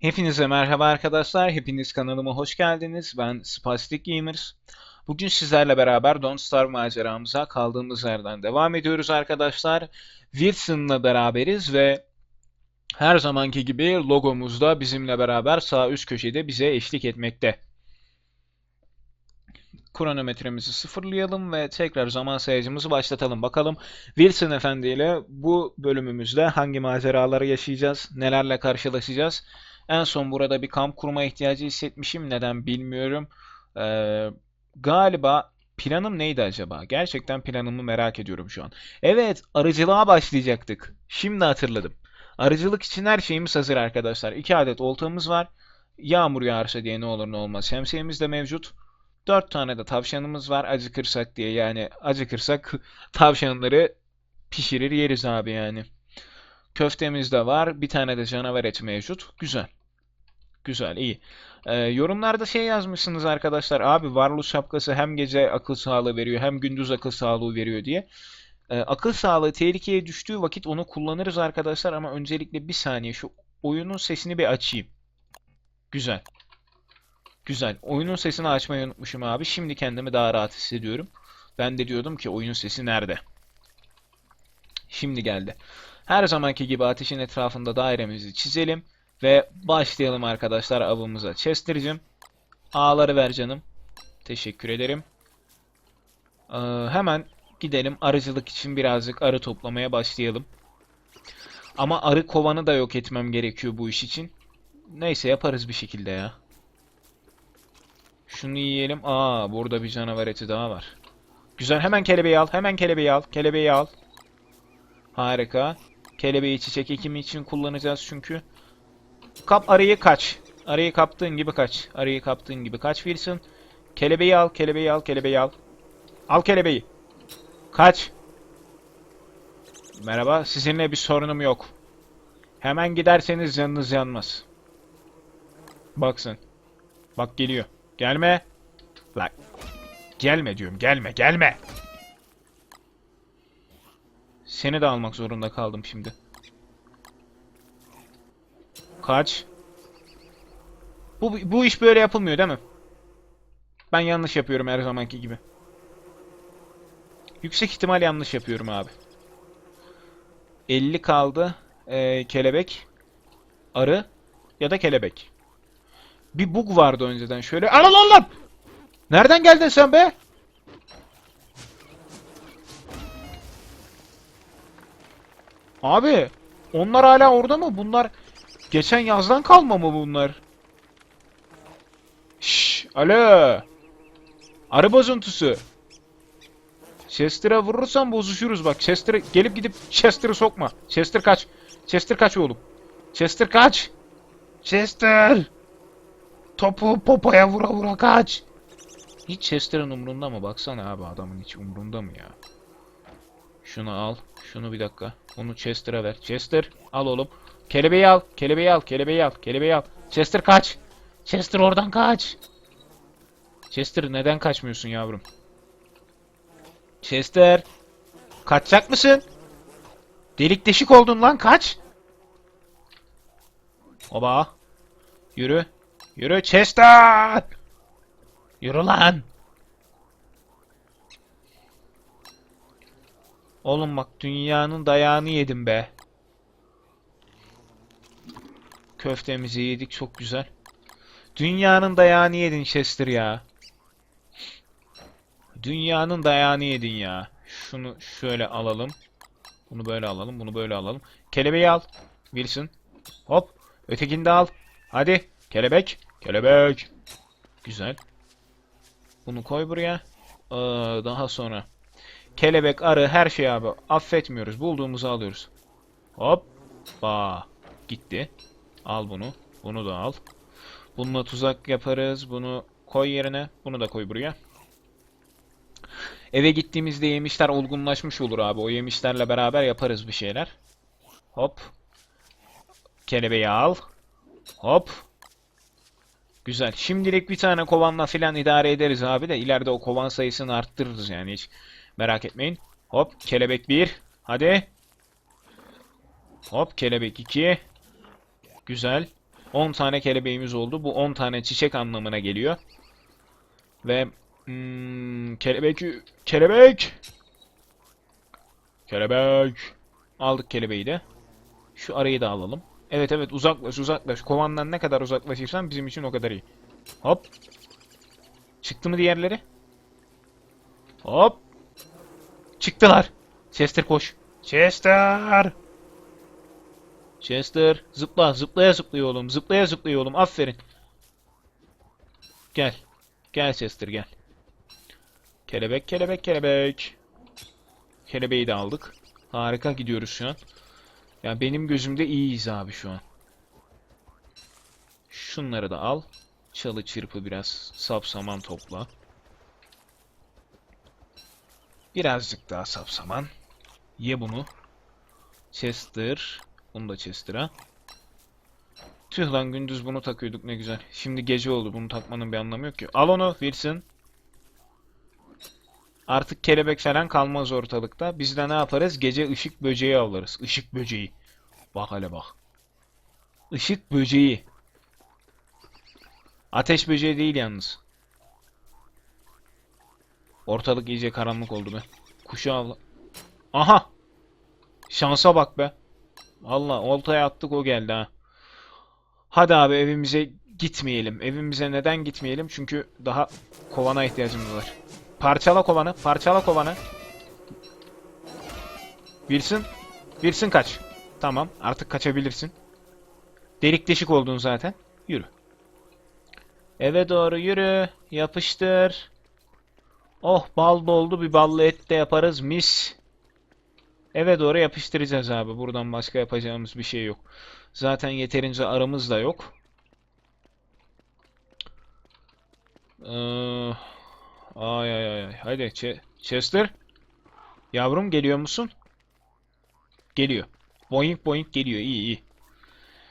Hepinize merhaba arkadaşlar. Hepiniz kanalıma hoş geldiniz. Ben Spastic Gamers. Bugün sizlerle beraber Don't Starve maceramıza kaldığımız yerden devam ediyoruz arkadaşlar. Wilson'la beraberiz ve her zamanki gibi logomuz da bizimle beraber sağ üst köşede bize eşlik etmekte. Kronometremizi sıfırlayalım ve tekrar zaman sayacımızı başlatalım. Bakalım Wilson Efendi ile bu bölümümüzde hangi maceraları yaşayacağız, nelerle karşılaşacağız. En son burada bir kamp kurma ihtiyacı hissetmişim. Neden bilmiyorum. Ee, galiba planım neydi acaba? Gerçekten planımı merak ediyorum şu an. Evet, arıcılığa başlayacaktık. Şimdi hatırladım. Arıcılık için her şeyimiz hazır arkadaşlar. 2 adet oltamız var. Yağmur yağarsa diye ne olur ne olmaz. Şemsiyemiz de mevcut. 4 tane de tavşanımız var. Acıkırsak diye yani acıkırsak tavşanları pişirir yeriz abi yani. Köftemiz de var. Bir tane de canavar eti mevcut. Güzel. Güzel, iyi. Ee, yorumlarda şey yazmışsınız arkadaşlar. Abi varlık şapkası hem gece akıl sağlığı veriyor hem gündüz akıl sağlığı veriyor diye. Ee, akıl sağlığı tehlikeye düştüğü vakit onu kullanırız arkadaşlar ama öncelikle bir saniye şu oyunun sesini bir açayım. Güzel. Güzel. Oyunun sesini açmayı unutmuşum abi. Şimdi kendimi daha rahat hissediyorum. Ben de diyordum ki oyunun sesi nerede? Şimdi geldi. Her zamanki gibi ateşin etrafında dairemizi çizelim. Ve başlayalım arkadaşlar avımıza. Chester'cim ağları ver canım. Teşekkür ederim. Ee, hemen gidelim arıcılık için birazcık arı toplamaya başlayalım. Ama arı kovanı da yok etmem gerekiyor bu iş için. Neyse yaparız bir şekilde ya. Şunu yiyelim. Aa burada bir canavar eti daha var. Güzel hemen kelebeği al. Hemen kelebeği al. Kelebeği al. Harika. Kelebeği çiçek ekimi için kullanacağız çünkü. Kap arıyı kaç. Arıyı kaptığın gibi kaç. Arıyı kaptığın gibi kaç Wilson. Kelebeği al, kelebeği al, kelebeği al. Al kelebeği. Kaç. Merhaba, sizinle bir sorunum yok. Hemen giderseniz canınız yanmaz. Baksın. Bak geliyor. Gelme. Bak. Gelme diyorum, gelme, gelme. Seni de almak zorunda kaldım şimdi. Kaç. Bu, bu iş böyle yapılmıyor değil mi? Ben yanlış yapıyorum her zamanki gibi. Yüksek ihtimal yanlış yapıyorum abi. 50 kaldı. Ee, kelebek. Arı. Ya da kelebek. Bir bug vardı önceden. Şöyle... Ana lan lan! Nereden geldin sen be? Abi. Onlar hala orada mı? Bunlar... Geçen yazdan kalma mı bunlar? Şşş, alo. Arı bozuntusu. Chester'a vurursan bozuşuruz bak. Chester gelip gidip Chester'ı sokma. Chester kaç. Chester kaç oğlum. Chester kaç. Chester. Topu popoya vura vura kaç. Hiç Chester'ın umrunda mı? Baksana abi adamın hiç umrunda mı ya? Şunu al. Şunu bir dakika. Onu Chester'a ver. Chester al oğlum. Kelebeği al. Kelebeği al. Kelebeği al. Kelebeği al. Chester kaç. Chester oradan kaç. Chester neden kaçmıyorsun yavrum? Chester. Kaçacak mısın? Delik deşik oldun lan kaç. Oba. Yürü. Yürü Chester. Yürü lan. Oğlum bak dünyanın dayağını yedim be. Köftemizi yedik çok güzel. Dünyanın dayağını yedin Chester ya. Dünyanın dayağını yedin ya. Şunu şöyle alalım. Bunu böyle alalım. Bunu böyle alalım. Kelebeği al. Wilson. Hop. Ötekini de al. Hadi. Kelebek. Kelebek. Güzel. Bunu koy buraya. Ee, daha sonra. Kelebek, arı, her şey abi. Affetmiyoruz. Bulduğumuzu alıyoruz. Hop. Ba. Gitti. Al bunu. Bunu da al. Bununla tuzak yaparız. Bunu koy yerine. Bunu da koy buraya. Eve gittiğimizde yemişler olgunlaşmış olur abi. O yemişlerle beraber yaparız bir şeyler. Hop. Kelebeği al. Hop. Güzel. Şimdilik bir tane kovanla filan idare ederiz abi de ileride o kovan sayısını arttırırız yani hiç merak etmeyin. Hop kelebek 1. Hadi. Hop kelebek 2. Güzel. 10 tane kelebeğimiz oldu. Bu 10 tane çiçek anlamına geliyor. Ve hmm, kelebek kelebek kelebek aldık kelebeği de. Şu arayı da alalım. Evet evet uzaklaş uzaklaş. Kovandan ne kadar uzaklaşırsan bizim için o kadar iyi. Hop. Çıktı mı diğerleri? Hop. Çıktılar. Chester koş. Chester. Chester zıpla zıplaya zıplıyor oğlum. Zıplaya zıplıyor oğlum. Aferin. Gel. Gel Chester gel. Kelebek kelebek kelebek. Kelebeği de aldık. Harika gidiyoruz şu an. Ya benim gözümde iyiyiz abi şu an. Şunları da al. Çalı çırpı biraz sap saman topla. Birazcık daha sap saman. Ye bunu. Chester. Bunu da Chester'a. Tüh lan gündüz bunu takıyorduk ne güzel. Şimdi gece oldu. Bunu takmanın bir anlamı yok ki. Al onu Wilson. Artık kelebek falan kalmaz ortalıkta. Biz de ne yaparız? Gece ışık böceği avlarız. Işık böceği. Bak hele bak. Işık böceği. Ateş böceği değil yalnız. Ortalık iyice karanlık oldu be. Kuşu avla. Aha! Şansa bak be. Valla oltaya attık o geldi ha. Hadi abi evimize gitmeyelim. Evimize neden gitmeyelim? Çünkü daha kovana ihtiyacımız var. Parçala kovanı. Parçala kovanı. Wilson. Wilson kaç. Tamam. Artık kaçabilirsin. Delik deşik oldun zaten. Yürü. Eve doğru yürü. Yapıştır. Oh bal doldu. Bir ballı et de yaparız. Mis. Eve doğru yapıştıracağız abi. Buradan başka yapacağımız bir şey yok. Zaten yeterince aramız da yok. Ee, ay ay ay. ay. Hadi Ch- Chester. Yavrum geliyor musun? Geliyor. Boing boing geliyor. İyi iyi.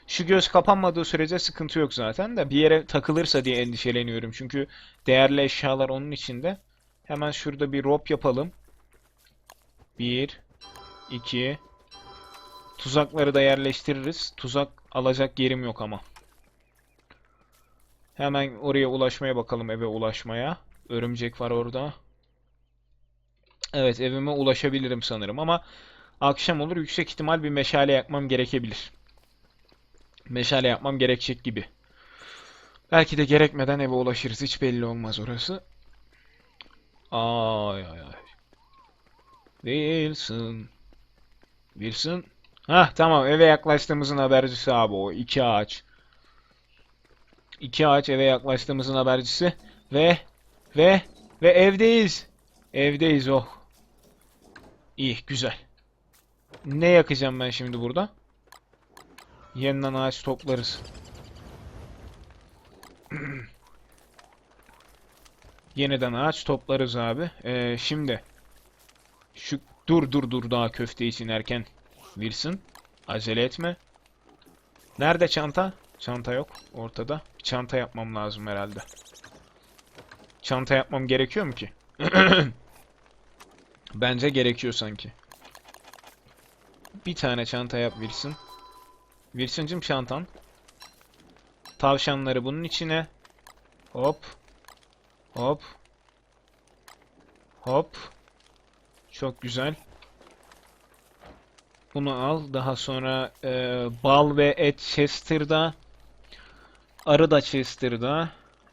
Şu göz kapanmadığı sürece sıkıntı yok zaten de bir yere takılırsa diye endişeleniyorum. Çünkü değerli eşyalar onun içinde. Hemen şurada bir rope yapalım. Bir, iki. Tuzakları da yerleştiririz. Tuzak alacak yerim yok ama. Hemen oraya ulaşmaya bakalım eve ulaşmaya. Örümcek var orada. Evet evime ulaşabilirim sanırım ama akşam olur yüksek ihtimal bir meşale yakmam gerekebilir. Meşale yapmam gerekecek gibi. Belki de gerekmeden eve ulaşırız. Hiç belli olmaz orası. Ay ay ay. Wilson. Wilson. Hah tamam eve yaklaştığımızın habercisi abi o. iki ağaç. İki ağaç eve yaklaştığımızın habercisi. Ve ve ve evdeyiz. Evdeyiz oh. İyi güzel. Ne yakacağım ben şimdi burada? Yeniden ağaç toplarız. Yeniden ağaç toplarız abi. Ee, şimdi şu dur dur dur daha köfte için erken Wilson. Acele etme. Nerede çanta? Çanta yok ortada. Bir çanta yapmam lazım herhalde. Çanta yapmam gerekiyor mu ki? Bence gerekiyor sanki. Bir tane çanta yap Wilson. Wilson'cım çantan. Tavşanları bunun içine. Hop. Hop. Hop. Çok güzel. Bunu al. Daha sonra e, bal ve et Chester'da. Arı da Chester'da.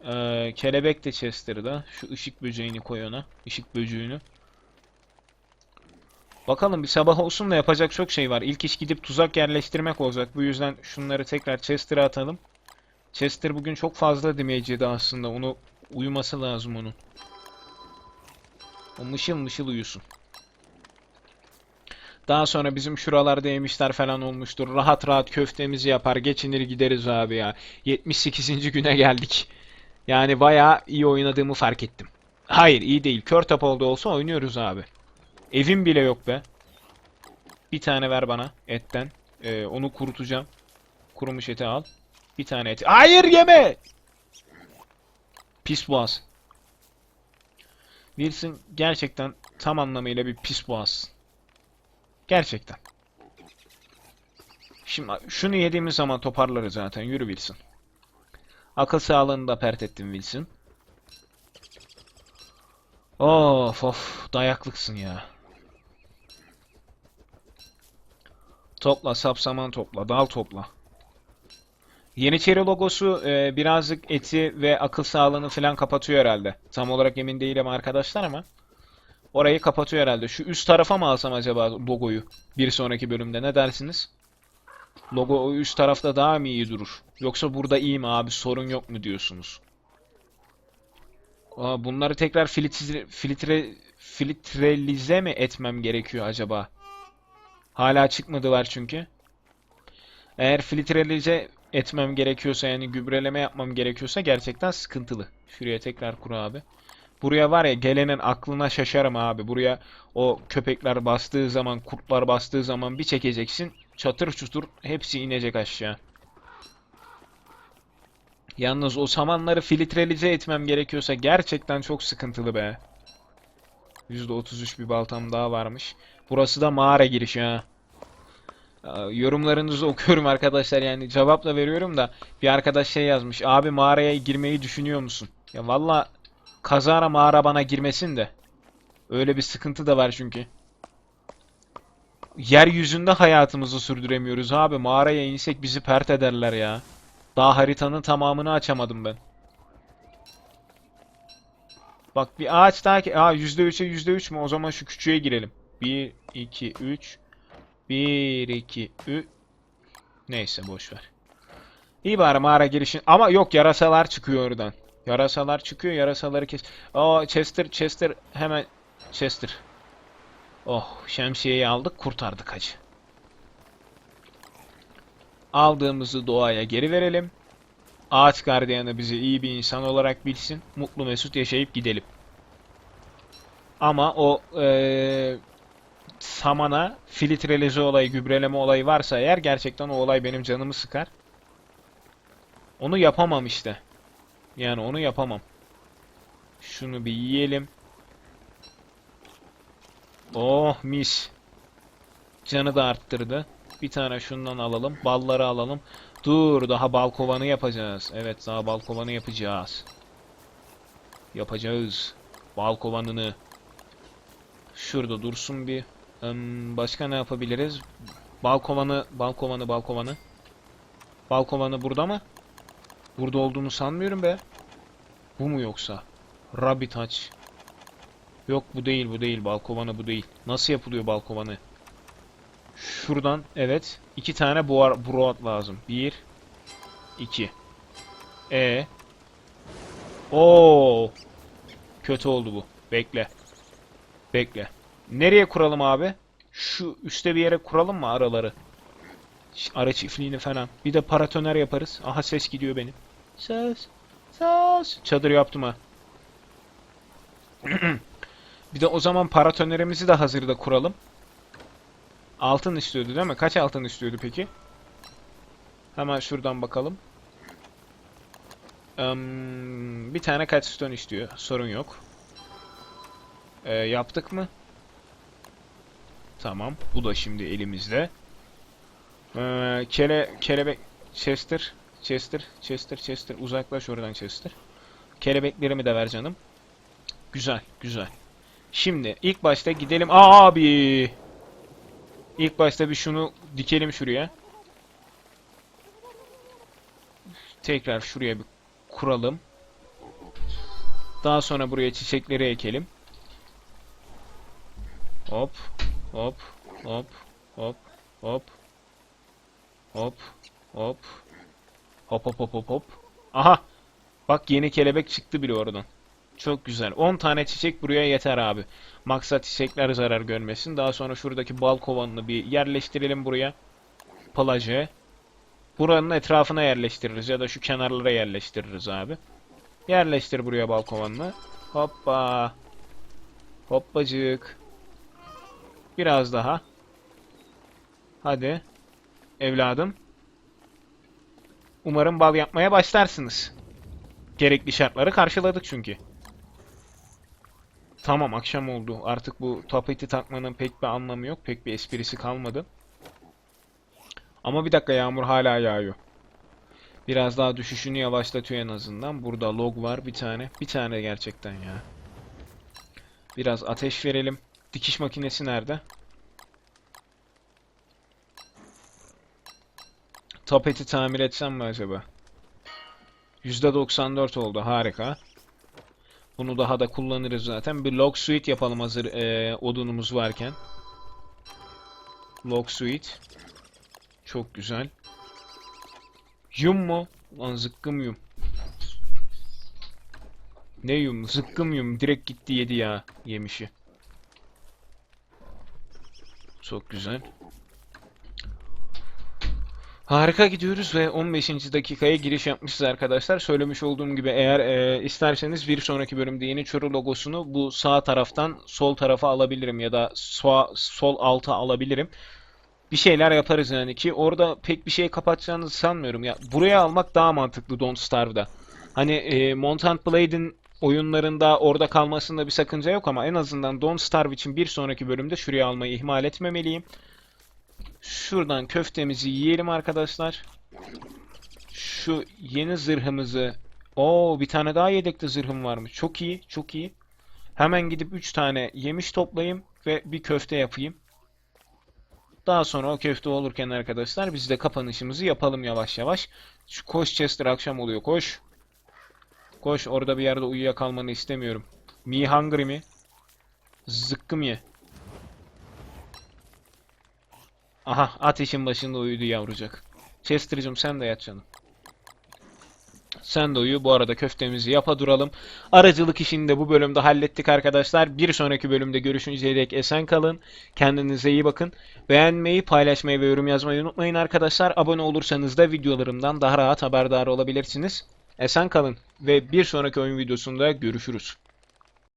E, kelebek de Chester'da. Şu ışık böceğini koy ona. Işık böceğini. Bakalım bir sabah olsun da yapacak çok şey var. İlk iş gidip tuzak yerleştirmek olacak. Bu yüzden şunları tekrar Chester'a atalım. Chester bugün çok fazla damage yedi aslında. Onu uyuması lazım onun. O mışıl mışıl uyusun. Daha sonra bizim şuralarda yemişler falan olmuştur. Rahat rahat köftemizi yapar, geçinir gideriz abi ya. 78. güne geldik. Yani bayağı iyi oynadığımı fark ettim. Hayır iyi değil. Kör topal da olsa oynuyoruz abi. Evim bile yok be. Bir tane ver bana etten. Ee, onu kurutacağım. Kurumuş eti al. Bir tane et. Hayır yeme! Pis boğaz. Wilson gerçekten tam anlamıyla bir pis boğaz. Gerçekten. Şimdi şunu yediğimiz zaman toparlarız zaten. Yürü Wilson. Akıl sağlığını da pert ettim Wilson. Of of dayaklıksın ya. Topla sapsaman topla dal topla. Yeniçeri logosu e, birazcık eti ve akıl sağlığını falan kapatıyor herhalde. Tam olarak emin değilim arkadaşlar ama. Orayı kapatıyor herhalde. Şu üst tarafa mı alsam acaba logoyu? Bir sonraki bölümde ne dersiniz? Logo üst tarafta daha mı iyi durur? Yoksa burada iyi mi abi sorun yok mu diyorsunuz? Aa, bunları tekrar filtre, filtrelize mi etmem gerekiyor acaba? Hala çıkmadılar çünkü. Eğer filtrelize etmem gerekiyorsa yani gübreleme yapmam gerekiyorsa gerçekten sıkıntılı. Şuraya tekrar kur abi. Buraya var ya gelenin aklına şaşarım abi. Buraya o köpekler bastığı zaman, kurtlar bastığı zaman bir çekeceksin. Çatır çutur hepsi inecek aşağı. Yalnız o samanları filtrelize etmem gerekiyorsa gerçekten çok sıkıntılı be. %33 bir baltam daha varmış. Burası da mağara girişi ha. Yorumlarınızı okuyorum arkadaşlar yani cevap da veriyorum da bir arkadaş şey yazmış. Abi mağaraya girmeyi düşünüyor musun? Ya valla kazara mağara bana girmesin de. Öyle bir sıkıntı da var çünkü. Yeryüzünde hayatımızı sürdüremiyoruz abi. Mağaraya insek bizi pert ederler ya. Daha haritanın tamamını açamadım ben. Bak bir ağaç daha ki... Aa %3'e %3 mü? O zaman şu küçüğe girelim. 1, 2, 3. 1, 2, 3. Neyse boş ver. İyi bari mağara girişin. Ama yok yarasalar çıkıyor oradan. Yarasalar çıkıyor. Yarasaları kes. Aa Chester, Chester hemen Chester. Oh şemsiyeyi aldık kurtardık hacı. Aldığımızı doğaya geri verelim. Ağaç gardiyanı bizi iyi bir insan olarak bilsin. Mutlu mesut yaşayıp gidelim. Ama o eee, samana filtrelize olayı, gübreleme olayı varsa eğer gerçekten o olay benim canımı sıkar. Onu yapamam işte. Yani onu yapamam. Şunu bir yiyelim. Oh mis. Canı da arttırdı. Bir tane şundan alalım. Balları alalım. Dur daha bal kovanı yapacağız. Evet daha bal kovanı yapacağız. Yapacağız. Bal kovanını. Şurada dursun bir. Başka ne yapabiliriz? Bal kovanı, bal kovanı, bal kovanı. Bal kovanı burada mı? Burada olduğunu sanmıyorum be. Bu mu yoksa? Rabbit haç. Yok bu değil bu değil. Balkovanı bu değil. Nasıl yapılıyor balkovanı? Şuradan evet. iki tane buhar broad lazım. Bir. iki. E. Oo. Kötü oldu bu. Bekle. Bekle. Nereye kuralım abi? Şu üstte bir yere kuralım mı araları? Ara çiftliğini falan. Bir de paratoner yaparız. Aha ses gidiyor benim. Ses. Ses. Çadır yaptım ha. Bir de o zaman paratonerimizi de hazırda kuralım. Altın istiyordu değil mi? Kaç altın istiyordu peki? Hemen şuradan bakalım. Em, bir tane kaç stone istiyor. Sorun yok. Ee, yaptık mı? Tamam. Bu da şimdi elimizde. Ee, kele, kelebek... Chester. Chester. Chester. Chester. Uzaklaş oradan Chester. Kelebeklerimi de ver canım. Güzel. Güzel. Şimdi ilk başta gidelim. Abi. İlk başta bir şunu dikelim şuraya. Tekrar şuraya bir kuralım. Daha sonra buraya çiçekleri ekelim. Hop, hop, hop, hop, hop. Hop, hop. Hop hop hop hop hop. Aha. Bak yeni kelebek çıktı bile oradan. Çok güzel. 10 tane çiçek buraya yeter abi. Maksat çiçekler zarar görmesin. Daha sonra şuradaki bal kovanını bir yerleştirelim buraya. Plajı. Buranın etrafına yerleştiririz ya da şu kenarlara yerleştiririz abi. Yerleştir buraya bal kovanını. Hoppa. Hoppacık. Biraz daha. Hadi. Evladım. Umarım bal yapmaya başlarsınız. Gerekli şartları karşıladık çünkü. Tamam akşam oldu. Artık bu tapeti takmanın pek bir anlamı yok. Pek bir esprisi kalmadı. Ama bir dakika yağmur hala yağıyor. Biraz daha düşüşünü yavaşlatıyor en azından. Burada log var bir tane. Bir tane gerçekten ya. Biraz ateş verelim. Dikiş makinesi nerede? Tapeti tamir etsem mi acaba? %94 oldu. Harika. Bunu daha da kullanırız zaten. Bir log suite yapalım hazır eee, odunumuz varken. Log suite. Çok güzel. Yum mu? Lan zıkkım yum. Ne yum? Zıkkım yum. Direkt gitti yedi ya yemişi. Çok güzel. Harika gidiyoruz ve 15. dakikaya giriş yapmışız arkadaşlar. Söylemiş olduğum gibi eğer e, isterseniz bir sonraki bölümde yeni Çuru logosunu bu sağ taraftan sol tarafa alabilirim ya da sağ, sol alta alabilirim. Bir şeyler yaparız yani ki orada pek bir şey kapatacağınızı sanmıyorum. Ya buraya almak daha mantıklı Don't Starve'da. Hani e, Montant Blade'in oyunlarında orada kalmasında bir sakınca yok ama en azından Don't Starve için bir sonraki bölümde şuraya almayı ihmal etmemeliyim. Şuradan köftemizi yiyelim arkadaşlar. Şu yeni zırhımızı... Oo bir tane daha yedekte zırhım varmış. Çok iyi, çok iyi. Hemen gidip 3 tane yemiş toplayayım ve bir köfte yapayım. Daha sonra o köfte olurken arkadaşlar biz de kapanışımızı yapalım yavaş yavaş. Şu koş Chester akşam oluyor koş. Koş orada bir yerde uyuyakalmanı istemiyorum. Me hungry mi? Zıkkım ye. Aha ateşin başında uyudu yavrucak. Chester'cığım sen de yat canım. Sen de uyu. Bu arada köftemizi yapa duralım. Aracılık işini de bu bölümde hallettik arkadaşlar. Bir sonraki bölümde görüşünceye dek esen kalın. Kendinize iyi bakın. Beğenmeyi, paylaşmayı ve yorum yazmayı unutmayın arkadaşlar. Abone olursanız da videolarımdan daha rahat haberdar olabilirsiniz. Esen kalın ve bir sonraki oyun videosunda görüşürüz.